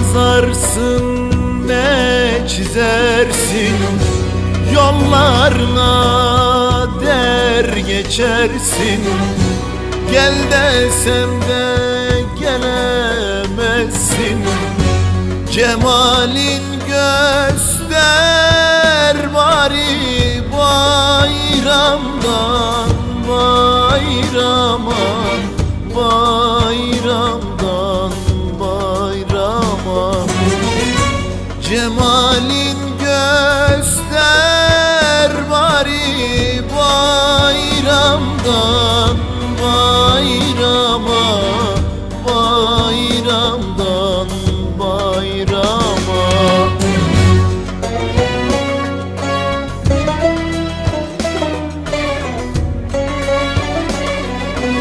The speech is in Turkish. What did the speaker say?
yazarsın ne çizersin? Yollarına der geçersin. Gel desem de gelemezsin. Cemalin göster bari bayramdan bayrama bayramdan Cemalin göster bari bayramdan